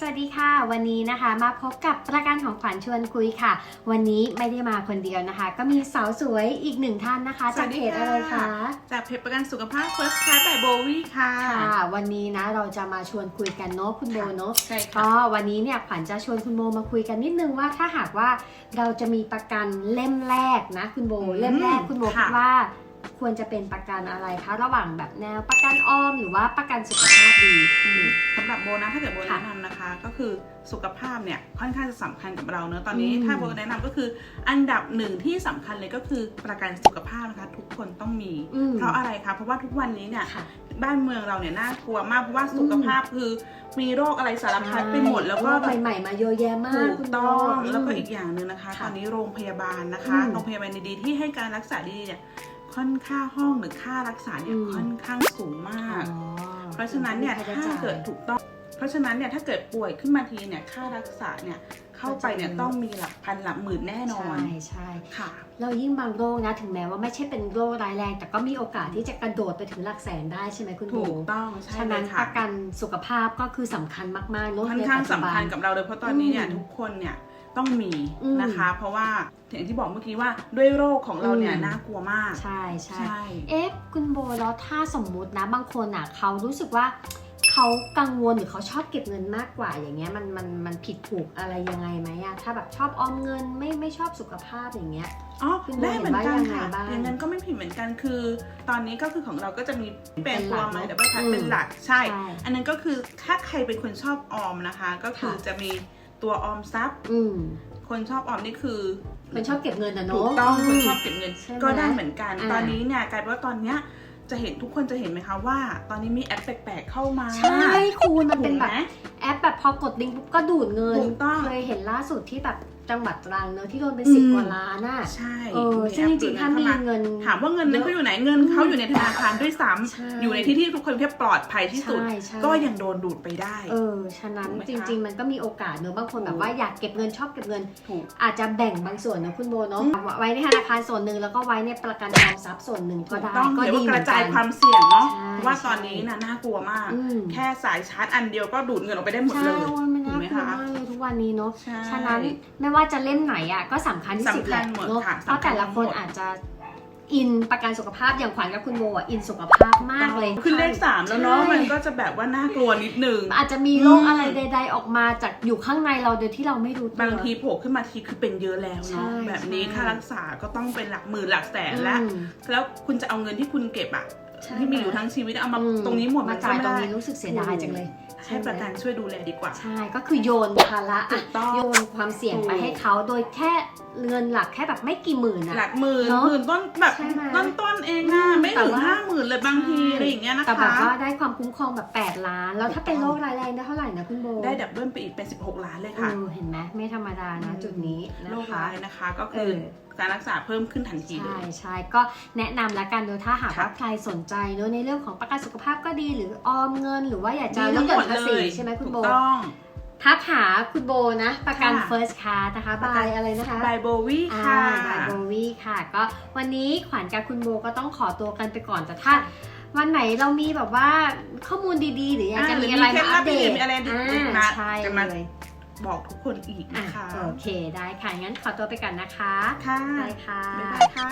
สวัสดีค่ะ วันนี้นะคะมาพบกับประกันของขวัญชวนคุยค่ะ วันนี้ไม่ได้มาคนเดียวนะคะ ก็มีสาวสวยอีกหนึ่งท่านนะคะสจาวักสดีเพจค่ะอะไรคะจากเพจประกันสุขภาพ First Class แบบโบวี่ค่ะค่ะ วันนี้นะเราจะมาชวนคุยกันเนาะคุณโบเนาะใช่ค่ะก็วันนี้เนี่ยขวัญจะชวนคุณโบมาคุยกันนิดนึงว่าถ้าหากว่าเราจะมีประกันเล่มแรกนะคุณโบอืมเล่มแรกคุณโบค่ะคิดว่า ควรจะเป็นประกันอะไรคะ ระหว่างแบบแนวประกันออมหรือว่าประกันสุขภาพดีอืมสำหรับโบนะถ้าเกิดโบค่ะแนะนำนะคะ ก็คือสุขภาพเนี่ยค่อนข้างจะสำคัญกับเราเนอะตอนนี้อืม ถ้าโบแนะนำก็คืออันดับหนึ่งที่สำคัญเลยก็คือประกันสุขภาพนะคะ ทุกคนต้องมี อืมเพราะอะไรคะเพราะว่าทุกวันนี้เนี่ย ค่ะ บ้านเมืองเราเนี่ยน่ากลัวมากเพราะว่าสุขภาพคือมีโรคอะไรสารพัดไปหมดแล้วก็โรคใหม่ ๆ มาเยอะแยะมากถูคุกณโบต้องแล้วก็มอีกอย่างหนึ่งนะคะ ค่ะตอนนี้โรงพยาบาลนะคะ อืมโรงพยาบาลดีๆที่ให้การรักษาดีๆเนี่ย ค่อนข้างห้องหรือค่ารักษาเนี่ยอืมค่อนข้างสูงมากอ๋อเพราะฉะนั้นเนี่ยค่ถ้าใช้จ่ยเกิดถูกต้อง เพราะฉะนั้นเนี่ยถ้าเกิดป่วยขึ้นมาทีเนี่ยค่ารักษาเนี่ยเข้าไปเนี่ยเข้าใจต้องมีหลักพันหลักหมื่นแน่นอน ใช่ใช่ค่ะเรายิ่งบางโรคนะถึงแม้ว่าไม่ใช่เป็นโรคร้ายแรง แต่ก็มีโอกาสที่จะกระโดดไปถึงหลักแสนได้ใช่ไหมคุณโบถูกต้องใช่ฉะเลนั้นยปค่ะระกันสุขภาพก็คือสำคัญมากๆเนอะค่อนข้างในปัจจุสำบันคัญกับเราเลยเพราะตอนนี้เนี่ยอืมทุกคนเนี่ย ต้องมีอืมนะคะ เพราะว่าอย่างที่บอกเมื่อกี้ว่าด้วยโรคของเราเนี่ยอืมน่ากลัวมากใช่ใช่ใช่เอ๊ะคุณโบแล้วถ้าสมมุตินะบางคนอะเขารู้สึกว่าเขากังวลหรือเขาชอบเก็บเงินมากกว่าอย่างเงี้ยมันมันมันผิดถูกอะไรยังไงไหมอะถ้าแบบชอบออมเงินไม่ไม่ชอบสุขภาพอย่างเงี้ยอ๋อคุณโบได้เหมือนกันเห็นว่าค่ะยังไงบ้างอย่างนั้นก็ไม่ผิดเหมือนกันคือ ตอนนี้ก็คือของเราก็จะมีเป็นเป็นหลัตัวกไม้เนอะดับเบิลทัอืมเป็นหลักใช่ใช่ อันนั้นก็คือถ้าใครเป็นคนชอบออมนะคะ ก็คือค่ะจะมี ตัวออมทรัพย์ อืมคนชอบออมนี่คือคนชอบเก็บเงินอะถูเนาะกต้องคนมชอบเก็บเงินใช่ไหมก็ได้เหมือนกันอ่าตอนนี้เนี่ยกลายเป็นว่าตอนเนี้ยจะเห็นทุกคนจะเห็นไหมคะว่า ตอนนี้มีแอปแปลกๆเข้ามา ใช่คุณมันเป็นถูกแบไหมบแอปแบบพอกดลิงก์ปุ๊บก็ดูดเงินถูกต้องเคยเห็นล่าสุดที่แบบ จังหวัดตรังเนอะที่โดนเป็นอืมสิบกว่าล้านอะใช่เออมีซึ่งจริงๆแอถ้าปมีเข้เงิน ถามว่าเงินนั้นเขาอยู่ไหนเงินเขาอยู่ในธนาคารด้วยซ้ำใช่อยู่ในที่ที่ทุกคนแค่ปลอดภัยที่สุดใช่ใช่ก็ยังโดนดูดไปได้ เออฉะนั้นถูกไหมจคะริง ๆ มันก็มีโอกาสเนอะบางคนแบบว่าอยากเก็บเงินชอบเก็บเงินถูกอาจจะแบ่งบางส่วนนะคุณโบเนาะอืมไว้ในธนาคารส่วนหนึ่งแล้วก็ไว้ในประกันออมทรัพย์ส่วนหนึ่งก็ถูกได้ต้องก็เดี๋ยวดีว่ากเหมืระอนจากัยนความเสี่ยงเนาะใช่ว่าใช่ตอนนี้นะน่ากลัวมากอืมแค่สายชาร์จอันเดียวก็ดูดเงินออกไปได้หมดใช่เลย โอ้ยมันน่ากลัวถูกไหมคะมากเลยทุกวันนี้เนาะ ใช่ ฉะนั้นไม่ว่าจะเล่มไหนอะก็สำคัญที่สุดแหละสำคัญหมดเนาะค่ะเพราะแต่ละคนสำคัญหมด อาจจะอินประกันสุขภาพอย่างขวัญกับคุณโบอะอินสุขภาพมากเลยขึ้นเลขสามแล้วเนาะ ใช่มันก็จะแบบว่าน่ากลัวนิดนึง อาจจะมีโรคอืมอะไรใด ๆ ออกมาจากอยู่ข้างในเราโดยที่เราไม่รู้ตัว บางทีโผล่ขึ้นมาทีคือเป็นเยอะแล้วใช่เนาะแบบนี้ใช่ ค่ารักษาก็ต้องเป็นหลักหมื่นหลักแสนแล้ว อืม แล้วคุณจะเอาเงินที่คุณเก็บอะใช่ ที่มีอยู่ทั้งชีวิตเอามาอืตรงนี้หมดมาจ่ายก็ตรงไได้นี้รู้สึกเสียดายจังเลยให้ประกันช่วยดูแลดีกว่า ใช่ ก็คือโยนภาระถูกต้องโยนความเสี่ยงไปถูกให้เขาโดยแค่ เงินหลักแค่แบบไม่กี่หมื่นหลัอะกหมื่นเนอะหมื่นต้นแบบใช่ไหมต้นต้นๆเองนะอืมไม่แต่ถึงว่า ห้าหมื่นเลยบางทีใช่อะไรอย่างเงี้ยนะแต่แบบคะ ว่าได้ความคุ้มครองแบบ 8 ล้าน แล้วถ้าเป็นถูโรกคต้องร้ายแรงได้เท่าไหร่นะคุณโบได้ดับเบิลไปอีกเป็น 16 ล้านเลยเอค่ะอเห็นไหมไม่ธรรมดานะอืม จุดนี้นะโรคคะร้ายนะคะก็เอคืออ การรักษาเพิ่มขึ้นทันทีเลใช่ย ใช่ก็แนะนำแล้วกันโดยถ้าหากค่ะว่าใครสนใจเนอะในเรื่องของประกันสุขภาพก็ดี หรือออมเงิน หรือว่าอยากจะดีลทั้ดงหหย่มอนดภาเลษียใช่ไหมคุณถูโบกต้อง ทักหาคุณโบนะ ประกัน ค่ะ first class นะคะประบากันยอะไรนะคะ บายโบวี่อ่าค่ะ บายโบวี่ค่ะ ก็วันนี้ขวัญกับคุณโบก็ต้องขอตัวกันไปก่อนแต่ถ้า วันไหนเรามีแบบว่าข้อมูลดีๆ หรืออยากจะอ่าหรืมีออะไรมีเคล็มาดลัอับปเดตมีอะไรดีๆอ่ามาใช่จะมา เลยบอกทุกคนอีกอะนะคะโอเคได้ค่ะงั้นขอตัวไปก่อนนะคะค่ะไปค่ะ บ๊ายบายค่ะ